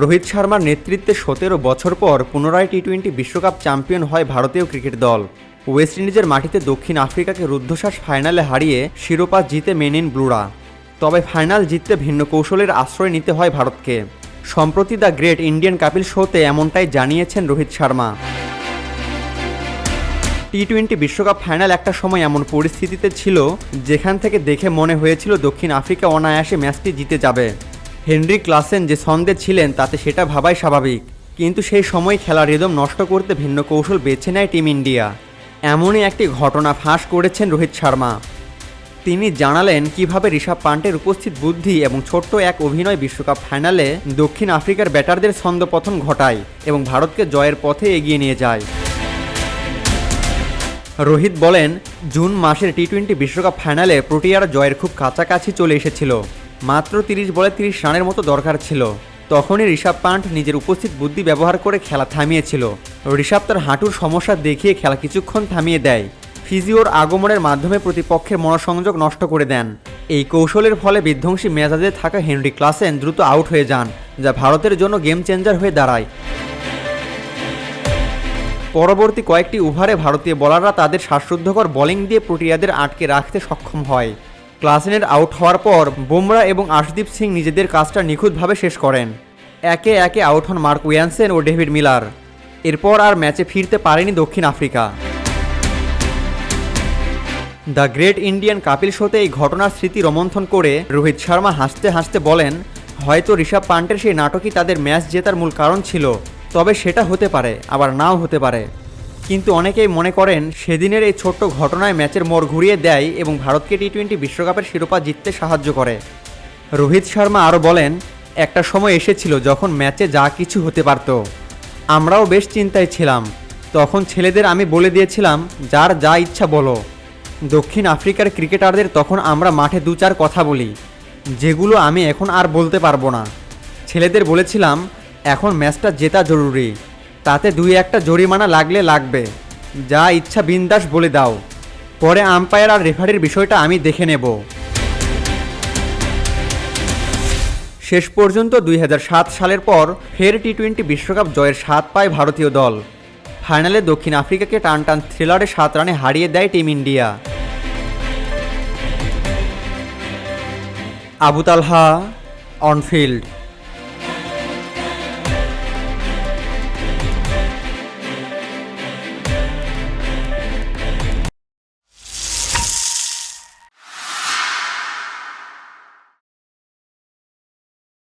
রোহিত শর্মার নেতৃত্বে সতেরো বছর পর পুনরায় টি টোয়েন্টি বিশ্বকাপ চ্যাম্পিয়ন হয় ভারতীয় ক্রিকেট দল। ওয়েস্ট ইন্ডিজের মাটিতে দক্ষিণ আফ্রিকাকে রুদ্ধশ্বাস ফাইনালে হারিয়ে শিরোপা জিতে মেনিন ব্লুরা। তবে ফাইনাল জিততে ভিন্ন কৌশলের আশ্রয় নিতে হয় ভারতকে। সম্প্রতি দ্য গ্রেট ইন্ডিয়ান কাপিল শোতে এমনটাই জানিয়েছেন রোহিত শর্মা। টি টোয়েন্টি বিশ্বকাপ ফাইনাল একটা সময় এমন পরিস্থিতিতে ছিল, যেখান থেকে দেখে মনে হয়েছিল দক্ষিণ আফ্রিকা অনায়াসে ম্যাচটি জিতে যাবে। হেনরি ক্লাসেন যে ছন্দে ছিলেন, তাতে সেটা ভাবাই স্বাভাবিক। কিন্তু সেই সময় খেলার রিদম নষ্ট করতে ভিন্ন কৌশল বেছে নেয় টিম ইন্ডিয়া। এমনই একটি ঘটনা ফাঁস করেছেন রোহিত শর্মা। তিনি জানালেন, কীভাবে ঋষভ পান্টের উপস্থিত বুদ্ধি এবং ছোট্ট এক অভিনয় বিশ্বকাপ ফাইনালে দক্ষিণ আফ্রিকার ব্যাটারদের ছন্দপতন ঘটায় এবং ভারতকে জয়ের পথে এগিয়ে নিয়ে যায়। রোহিত বলেন, জুন মাসের টি টোয়েন্টি বিশ্বকাপ ফাইনালে প্রোটিয়ার জয়ের খুব কাছাকাছি চলে এসেছিল। মাত্র তিরিশ বলে তিরিশ রানের মতো দরকার ছিল। তখনই ঋষভ পান্ট নিজের উপস্থিত বুদ্ধি ব্যবহার করে খেলা থামিয়েছিল। ঋষভ তার হাঁটুর সমস্যা দেখিয়ে খেলা কিছুক্ষণ থামিয়ে দেয়। ফিজিওর আগমনের মাধ্যমে প্রতিপক্ষের মনোসংযোগ নষ্ট করে দেন। এই কৌশলের ফলে বিধ্বংসী মেজাজে থাকা হেনরি ক্লাসেন দ্রুত আউট হয়ে যান, যা ভারতের জন্য গেম চেঞ্জার হয়ে দাঁড়ায়। পরবর্তী কয়েকটি ওভারে ভারতীয় বলাররা তাদের শ্বাসরুদ্ধকর বোলিং দিয়ে প্রোটিয়াদের আটকে রাখতে সক্ষম হয়। ক্লাসেনের আউট হওয়ার পর বুমরা এবং আশদীপ সিং নিজেদের কাজটা নিখুঁতভাবে শেষ করেন। একে একে আউট হন মার্ক উইয়ানসেন ও ডেভিড মিলার। এরপর আর ম্যাচে ফিরতে পারেনি দক্ষিণ Africa. The great Indian Kapil শোতে এই ঘটনার স্মৃতি রোমন্থন করে রোহিত শর্মা হাসতে হাসতে বলেন, হয়তো ঋষভ পান্টের সেই নাটকই তাদের ম্যাচ জেতার মূল কারণ ছিল। তবে সেটা হতে পারে, আবার নাও হতে পারে। কিন্তু অনেকেই মনে করেন সেদিনের এই ছোট্ট ঘটনায় ম্যাচের মোড় ঘুরিয়ে দেয় এবং ভারতকে টি টোয়েন্টি বিশ্বকাপের শিরোপা জিততে সাহায্য করে। রোহিত শর্মা আরও বলেন, একটা সময় এসেছিল যখন ম্যাচে যা কিছু হতে পারত। আমরাও বেশ চিন্তায় ছিলাম। তখন ছেলেদের আমি বলে দিয়েছিলাম, যার যা ইচ্ছা বলো। দক্ষিণ আফ্রিকার ক্রিকেটারদের তখন আমরা মাঠে দু চার কথা বলি, যেগুলো আমি এখন আর বলতে পারব না। ছেলেদের বলেছিলাম, এখন ম্যাচটা জেতা জরুরি। তাতে দুই একটা জরিমানা লাগলে লাগবে। যা ইচ্ছা বিন্দাস বলে দাও। পরে আম্পায়ার আর রেফারির বিষয়টা আমি দেখে নেব। শেষ পর্যন্ত দুই হাজার সাত সালের পর ফের টি টোয়েন্টি বিশ্বকাপ জয়ের স্বাদ পায় ভারতীয় দল। ফাইনালে দক্ষিণ আফ্রিকাকে টান টান থ্রিলারে সাত রানে হারিয়ে দেয় team India. Abu Talha onfield.